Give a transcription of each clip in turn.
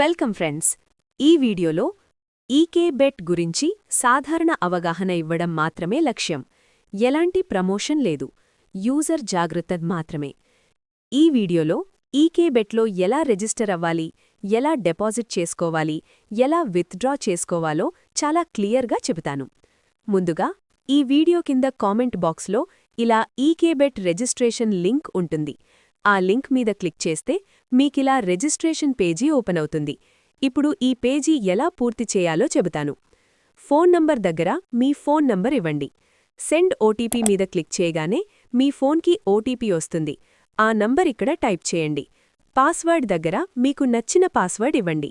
Welcome friends. ఈ వీడియోలో ఈకే bet గురించి సాధారణ అవగాహన ఇవ్వడం మాత్రమే లక్ష్యం. ఎలాంటి ప్రమోషన్ లేదు. యూజర్ జాగ్రత్త మాత్రమే. ఈ వీడియోలో ఈకే బెట్లో ఎలా రిజిస్టర్ అవ్వాలి ఎలా డిపాజిట్ చేసుకోవాలి ఎలా విత్డ్రా చేసుకోవాలో చాలా క్లియర్గా చెబుతాను. ముందుగా ఈ వీడియో కింద కామెంట్ బాక్స్లో ఇలా ఈకే బెట్ రిజిస్ట్రేషన్ లింక్ ఉంటుంది. ఆ లింక్ మీద క్లిక్ చేస్తే మీకిలా రిజిస్ట్రేషన్ పేజీ ఓపెన్ అవుతుంది. ఇప్పుడు ఈ పేజీ ఎలా పూర్తి చేయాలో చెబుతాను. ఫోన్ నంబర్ దగ్గర మీ ఫోన్ నంబర్ ఇవ్వండి. సెండ్ ఓటీపీ మీద క్లిక్ చేయగానే మీ ఫోన్కి ఓటీపీ వస్తుంది. ఆ నంబర్ ఇక్కడ టైప్ చేయండి. పాస్వర్డ్ దగ్గర మీకు నచ్చిన పాస్వర్డ్ ఇవ్వండి.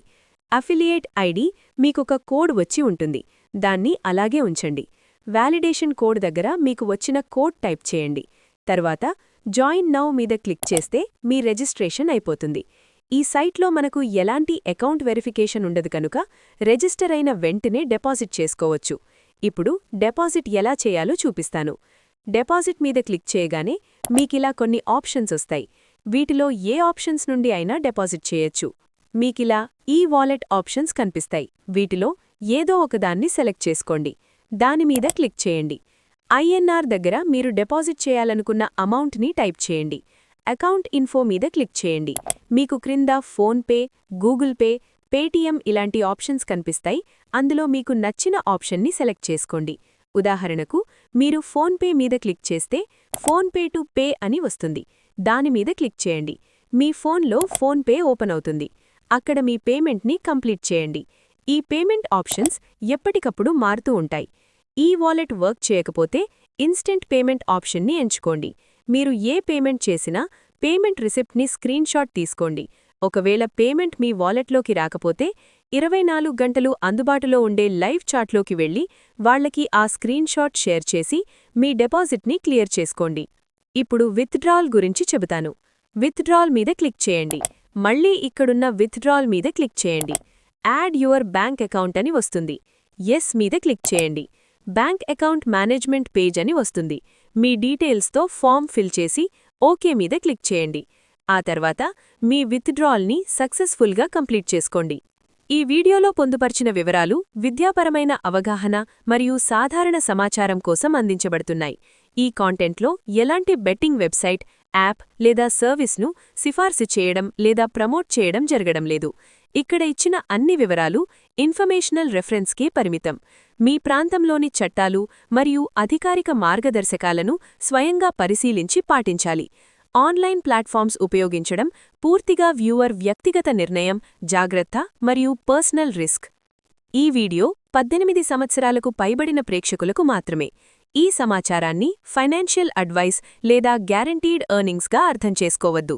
అఫిలియేట్ ఐడి మీకొక కోడ్ వచ్చి ఉంటుంది. దాన్ని అలాగే ఉంచండి. వ్యాలిడేషన్ కోడ్ దగ్గర మీకు వచ్చిన కోడ్ టైప్ చేయండి. తర్వాత జాయిన్ నౌ మీద క్లిక్ చేస్తే మీ రిజిస్ట్రేషన్ అయిపోతుంది. ఈ సైట్లో మనకు ఎలాంటి అకౌంట్ వెరిఫికేషన్ ఉండదు కనుక రిజిస్టర్ అయిన వెంటనే డిపాజిట్ చేసుకోవచ్చు. ఇప్పుడు డిపాజిట్ ఎలా చేయాలో చూపిస్తాను. డిపాజిట్ మీద క్లిక్ చేయగానే మీకిలా కొన్ని ఆప్షన్స్ వస్తాయి. వీటిలో ఏ ఆప్షన్స్ నుండి అయినా డిపాజిట్ చేయొచ్చు. మీకిలా ఈ వాలెట్ ఆప్షన్స్ కనిపిస్తాయి. వీటిలో ఏదో ఒకదాన్ని సెలెక్ట్ చేసుకోండి. దానిమీద క్లిక్ చేయండి. ఐఎన్ఆర్ దగ్గర మీరు డిపాజిట్ చేయాలనుకున్న అమౌంట్ని టైప్ చేయండి. అకౌంట్ ఇన్ఫో మీద క్లిక్ చేయండి. మీకు క్రింద ఫోన్పే గూగుల్ పే పేటీఎం ఇలాంటి ఆప్షన్స్ కనిపిస్తాయి. అందులో మీకు నచ్చిన ఆప్షన్ని సెలెక్ట్ చేసుకోండి. ఉదాహరణకు మీరు ఫోన్పే మీద క్లిక్ చేస్తే ఫోన్పే టు పే అని వస్తుంది. దానిమీద క్లిక్ చేయండి. మీ ఫోన్లో ఫోన్పే ఓపెన్ అవుతుంది. అక్కడ మీ పేమెంట్ని కంప్లీట్ చేయండి. ఈ పేమెంట్ ఆప్షన్స్ ఎప్పటికప్పుడు మారుతూ ఉంటాయి. ఈ వాలెట్ వర్క్ చేయకపోతే ఇన్స్టెంట్ పేమెంట్ ఆప్షన్ని ఎంచుకోండి. మీరు ఏ పేమెంట్ చేసినా పేమెంట్ రిసిప్ట్ని స్క్రీన్షాట్ తీసుకోండి. ఒకవేళ పేమెంట్ మీ వాలెట్లోకి రాకపోతే ఇరవై నాలుగు గంటలు అందుబాటులో ఉండే లైవ్ చాట్లోకి వెళ్ళి వాళ్ళకి ఆ స్క్రీన్షాట్ షేర్ చేసి మీ డిపాజిట్ని క్లియర్ చేసుకోండి. ఇప్పుడు విత్డ్రాల్ గురించి చెబుతాను. విత్డ్రాల్ మీద క్లిక్ చేయండి. మళ్ళీ ఇక్కడున్న విత్డ్రాల్ మీద క్లిక్ చేయండి. యాడ్ యువర్ బ్యాంక్ అకౌంట్ అని వస్తుంది. ఎస్ మీద క్లిక్ చేయండి. బ్యాంక్ అకౌంట్ మేనేజ్మెంట్ పేజ్ అని వస్తుంది. మీ డీటెయిల్స్తో ఫామ్ ఫిల్ చేసి ఓకే మీద క్లిక్ చేయండి. ఆ తర్వాత మీ విత్డ్రాల్ని సక్సెస్ఫుల్గా కంప్లీట్ చేసుకోండి. ఈ వీడియోలో పొందుపర్చిన వివరాలు విద్యాపరమైన అవగాహన మరియు సాధారణ సమాచారం కోసం అందించబడుతున్నాయి. ఈ కాంటెంట్లో ఎలాంటి బెట్టింగ్ వెబ్సైట్ యాప్ లేదా సర్వీస్ను సిఫార్సు చేయడం లేదా ప్రమోట్ చేయడం జరగడం లేదు. ఇక్కడ ఇచ్చిన అన్ని వివరాలు ఇన్ఫర్మేషనల్ రెఫరెన్స్కే పరిమితం. మీ ప్రాంతంలోని చట్టాలు మరియు అధికారిక మార్గదర్శకాలను స్వయంగా పరిశీలించి పాటించాలి. ఆన్లైన్ ప్లాట్ఫామ్స్ ఉపయోగించడం పూర్తిగా వ్యూవర్ వ్యక్తిగత నిర్ణయం జాగ్రత్త మరియు పర్సనల్ రిస్క్. ఈ వీడియో పద్దెనిమిది సంవత్సరాలకు పైబడిన ప్రేక్షకులకు మాత్రమే. ఈ సమాచారాన్ని ఫైనాన్షియల్ అడ్వైస్ లేదా గ్యారంటీడ్ ఎర్నింగ్స్గా అర్థం చేసుకోవద్దు.